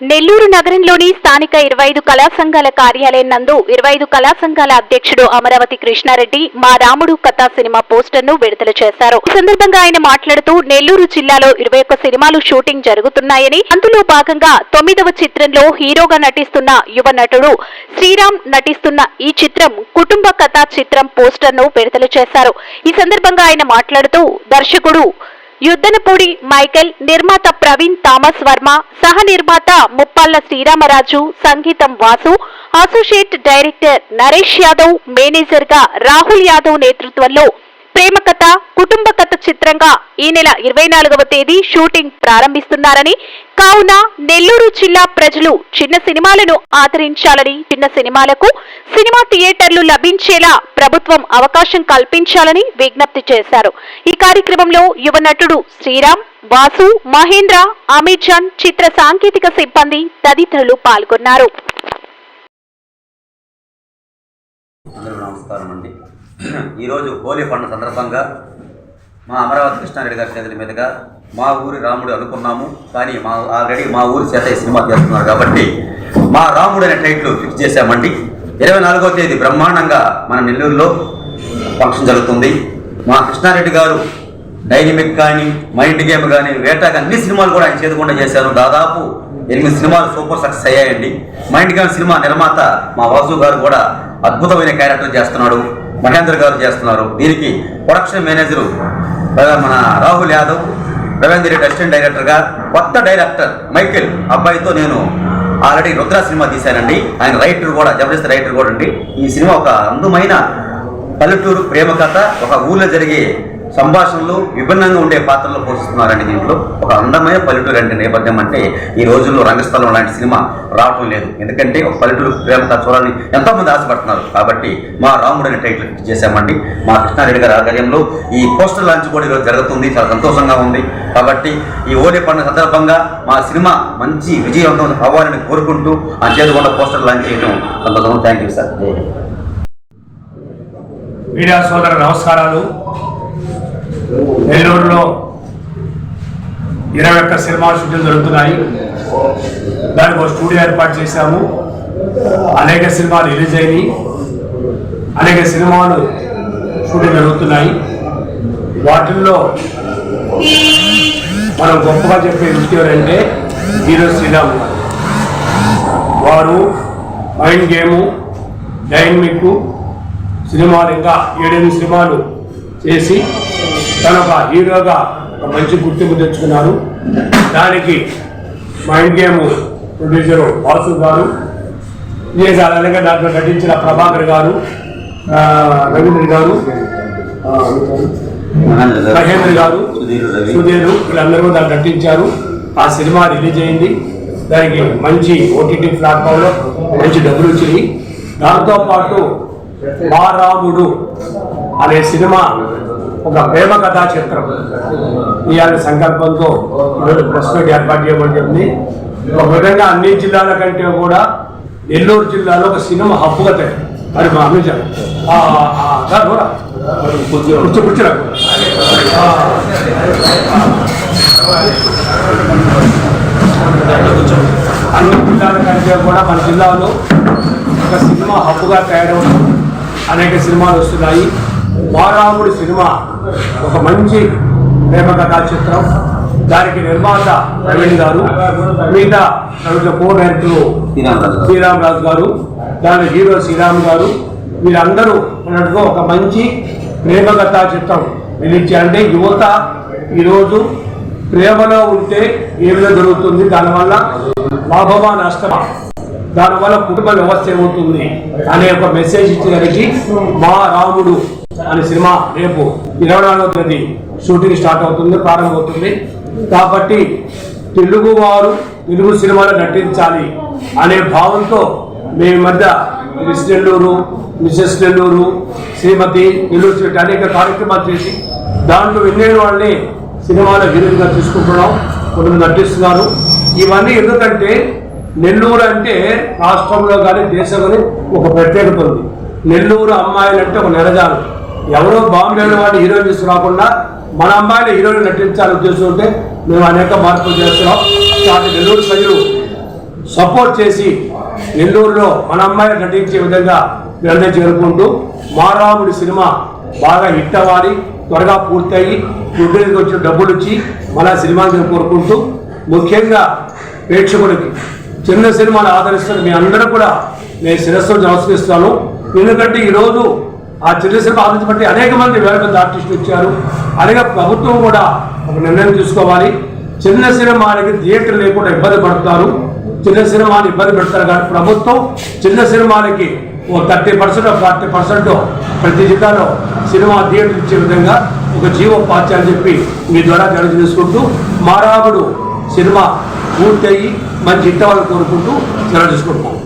నెల్లూరు నగరంలోని స్థానిక ఇరవై ఐదు కళా సంఘాల కార్యాలయం నందు ఇరవై ఐదు కళా సంఘాల అధ్యక్షుడు అమరావతి కృష్ణారెడ్డి మా రాముడు కథా సినిమా పోస్టర్ను విడుదల చేశారు. ఈ సందర్భంగా ఆయన మాట్లాడుతూ నెల్లూరు జిల్లాలో ఇరవై ఒక్క సినిమాలు షూటింగ్ జరుగుతున్నాయని అందులో భాగంగా తొమ్మిదవ చిత్రంలో హీరోగా నటిస్తున్న యువ నటుడు శ్రీరామ్ నటిస్తున్న ఈ చిత్రం కుటుంబ కథా చిత్రం పోస్టర్ను విడుదల చేశారు. ఈ సందర్భంగా ఆయన మాట్లాడుతూ దర్శకుడు యుద్ధనపూడి మైకెల్ నిర్మాత ప్రవీణ్ థామస్ వర్మ సహ నిర్మాత ముప్పాళ్ళ శ్రీరామరాజు సంగీతం వాసు అసోసియేట్ డైరెక్టర్ నరేష్ యాదవ్ మేనేజర్గా రాహుల్ యాదవ్ నేతృత్వంలో ప్రేమ కథ కుటుంబ కథ చిత్రంగా ఈ నెల ఇరవై నాలుగవ తేదీ షూటింగ్ ప్రారంభిస్తున్నారని కావున నెల్లూరు జిల్లా ప్రజలు చిన్న సినిమాలను ఆదరించాలని చిన్న సినిమాలకు సినిమా థియేటర్లు లభించేలా ప్రభుత్వం అవకాశం కల్పించాలని విజ్ఞప్తి చేశారు. ఈ కార్యక్రమంలో యువ నటుడు శ్రీరామ్ వాసు మహేంద్ర అమీర్జాన్ చిత్ర సాంకేతిక సిబ్బంది తదితరులు పాల్గొన్నారు. నమస్కారం అండి ఈరోజు హోలీ పండుగ సందర్భంగా మా అమరావతి కృష్ణారెడ్డి గారి చేతుల మీదుగా మా ఊరి రాముడు అనుకున్నాము కానీ మా ఆల్రెడీ మా ఊరి చేత ఈ సినిమా చేస్తున్నారు కాబట్టి మా రాముడు అనే టైటిల్ ఫిక్స్ చేశామండి. ఇరవై నాలుగో తేదీ బ్రహ్మాండంగా మన నెల్లూరులో ఫంక్షన్ జరుగుతుంది. మా కృష్ణారెడ్డి గారు డైనమిక్ కానీ మైండ్ గేమ్ కానీ వేటా కానీ అన్ని సినిమాలు కూడా ఆయన చేతుకుండా చేశారు. దాదాపు ఎనిమిది సినిమాలు సూపర్ సక్సెస్ అయ్యాయండి. మైండ్ గేమ్ సినిమా నిర్మాత మా వాసు గారు కూడా అద్భుతమైన క్యారెక్టర్ చేస్తున్నాడు. మహేంద్ర గారు చేస్తున్నారు. దీనికి ప్రొడక్షన్ మేనేజరు మన రాహుల్ యాదవ్ రవీంద్ర రెడ్డి అసిస్టెంట్ డైరెక్టర్గా కొత్త డైరెక్టర్ మైకిల్ అబ్బాయితో నేను ఆల్రెడీ రుద్ర సినిమా తీశానండి. ఆయన రైటర్ కూడా జబర్దస్త్ రైటర్ కూడా అండి. ఈ సినిమా ఒక అందమైన పల్లెటూరు ప్రేమ కథ ఒక ఊళ్ళో జరిగే సంభాషణలు విభిన్నంగా ఉండే పాత్రలు పోషిస్తున్నారండి దీంట్లో ఒక అందమైన పల్లెటూరు అంటే నేపథ్యం అంటే ఈ రోజుల్లో రంగస్థలం లాంటి సినిమా రావటం లేదు. ఎందుకంటే ఒక పల్లెటూరు ప్రేమ చూడాలని ఎంతోమంది ఆశపడుతున్నారు. కాబట్టి మా రాముడు అనే టైటిల్ చేశామండి. మా కృష్ణారెడ్డి గారి ఆధ్వర్యంలో ఈ పోస్టర్ లాంచ్ కూడా ఈరోజు జరుగుతుంది. చాలా సంతోషంగా ఉంది. కాబట్టి ఈ ఓలే పండుగ సందర్భంగా మా సినిమా మంచి విజయవంతం అవ్వాలని కోరుకుంటూ ఆ చేతుకుండా పోస్టర్ లాంచ్ చేయడం సంతోషం థ్యాంక్ యూ సార్ మీడియా సోదర నమస్కారాలు. నెల్లూరులో ఇరవై ఒక్క సినిమా షూటింగ్ జరుగుతున్నాయి. దానికి ఒక స్టూడియో ఏర్పాటు చేశాము. అనేక సినిమాలు రిలీజ్ అయినాయి. అనేక సినిమాలు షూటింగ్ జరుగుతున్నాయి. వాటిల్లో మనం గొప్పగా చెప్పే వ్యక్తి ఎవరంటే హీరో శ్రీరామ్. వారు మైండ్ గేము డైనమిక్ సినిమాలు ఇంకా ఏడెనిమిది సినిమాలు చేసి తన ఒక హీరోగా ఒక మంచి గుర్తింపు తెచ్చుకున్నారు. దానికి మైండ్ గేమ్ ప్రొడ్యూసర్ వాసు గారు విజయ్ అలాగే దాంట్లో నటించిన ప్రభాకర్ గారు రవీంద్ర గారు మహేంద్ర గారు సుధీర్ వీళ్ళందరూ దాన్ని నటించారు. ఆ సినిమా రిలీజ్ అయింది. దానికి మంచి ఓటీటీ ప్లాట్ఫామ్లో మంచి డబ్బులు వచ్చినాయి. దాంతో పాటు మా రాముడు అనే సినిమా ఒక ప్రేమ కథా చిత్రం. ఇవాళ సంకల్పంతో ఈరోజు ప్రెస్ మీట్ ఏర్పాటు చేయబడింది ఒక విధంగా అన్ని జిల్లాల కంటే కూడా నెల్లూరు జిల్లాలో ఒక సినిమా హబ్బుగా తయారు. మరి మా అమిత్ కూర్చో కూర్చోరా అన్ని జిల్లాల కంటే కూడా మన జిల్లాలో ఒక సినిమా హబ్బుగా తయారవడం అనేక సినిమాలు వస్తున్నాయి. మారాముడి సినిమా ఒక మంచి ప్రేమ కథా చిత్రం. దానికి నిర్మాత ప్రవీణ్ గారు మిగతా ప్రవీణ కో డైరెక్టర్ శ్రీరామరాజు గారు. శ్రీరామ్ రాజు గారు దాని హీరో శ్రీరామ్ గారు. వీళ్ళందరూ ఉన్నట్టుగా ఒక మంచి ప్రేమ కథా చిత్రం రిలీజ్ అంటే యువత ఈరోజు ప్రేమలో ఉంటే ఏమైనా జరుగుతుంది? దానివల్ల లాభమా నష్టమా? దానివల్ల కుటుంబ వ్యవస్థ ఏమవుతుంది అనే ఒక మెసేజ్ ఇచ్చేదానికి మా రాముడు అనే సినిమా రేపు ఇరవై నాలుగవ తేదీ షూటింగ్ స్టార్ట్ అవుతుంది ప్రారంభమవుతుంది. కాబట్టి తెలుగు వారు తెలుగు సినిమాలో నటించాలి అనే భావంతో మేము మధ్య మిస్ నెల్లూరు మిసెస్ నెల్లూరు శ్రీమతి నెల్లూరు అనేక కార్యక్రమాలు చేసి దాంట్లో వెళ్ళిన వాళ్ళని సినిమాలో హీరోయిన్గా తీసుకుంటున్నాం. కొంతమంది నటిస్తున్నారు. ఇవన్నీ ఎందుకంటే నెల్లూరు అంటే రాష్ట్రంలో కానీ దేశంలోని ఒక ప్రత్యేకత ఉంది నెల్లూరు అమ్మాయిలు అంటే ఒక నెరజాలు ఎవరో బాంబేలో వాడిని హీరోయిన్ తీసుకురాకుండా మన అమ్మాయిని హీరోయిన్ నటించాలని ఉద్దేశం ఉంటే మేము అనేక మార్పులు చేస్తున్నాం. కాబట్టి నెల్లూరు ప్రజలు సపోర్ట్ చేసి నెల్లూరులో మన అమ్మాయిని నటించే విధంగా నిర్ణయం చేరుకుంటూ మారాముడి సినిమా బాగా హిట్ అవ్వాలి త్వరగా పూర్తయి గుడ్డకి వచ్చిన డబ్బులు ఇచ్చి మన సినిమాని కోరుకుంటూ ముఖ్యంగా ప్రేక్షకుడికి చిన్న సినిమాలు ఆదరిస్తున్న మీ అందరూ కూడా నేను శిరస్సును నమస్కరిస్తాను. ఎందుకంటే ఈరోజు ఆ చిన్న సినిమా ఆదరించబట్టి అనేక మంది వేల మంది ఆర్టిస్టులు ఇచ్చారు అలాగే ప్రభుత్వం కూడా ఒక నిర్ణయం తీసుకోవాలి. చిన్న సినిమాలకి థియేటర్ లేకుండా ఇబ్బంది పడతారు. చిన్న సినిమాని ఇబ్బంది పెడతారు కానీ ప్రభుత్వం చిన్న సినిమాలకి ఓ థర్టీ పర్సెంట్ ఫార్టీ పర్సెంట్ ప్రతి జిల్లాలో సినిమా థియేటర్ ఇచ్చే విధంగా ఒక జీవో పార్టీ అని చెప్పి మీ ద్వారా తెలియ చేసుకుంటూ మారాముడు సినిమా పూర్తయి మంచి ఇంటి అవ్వాలని కోరుకుంటూ సెలవు తీసుకుంటున్నాం.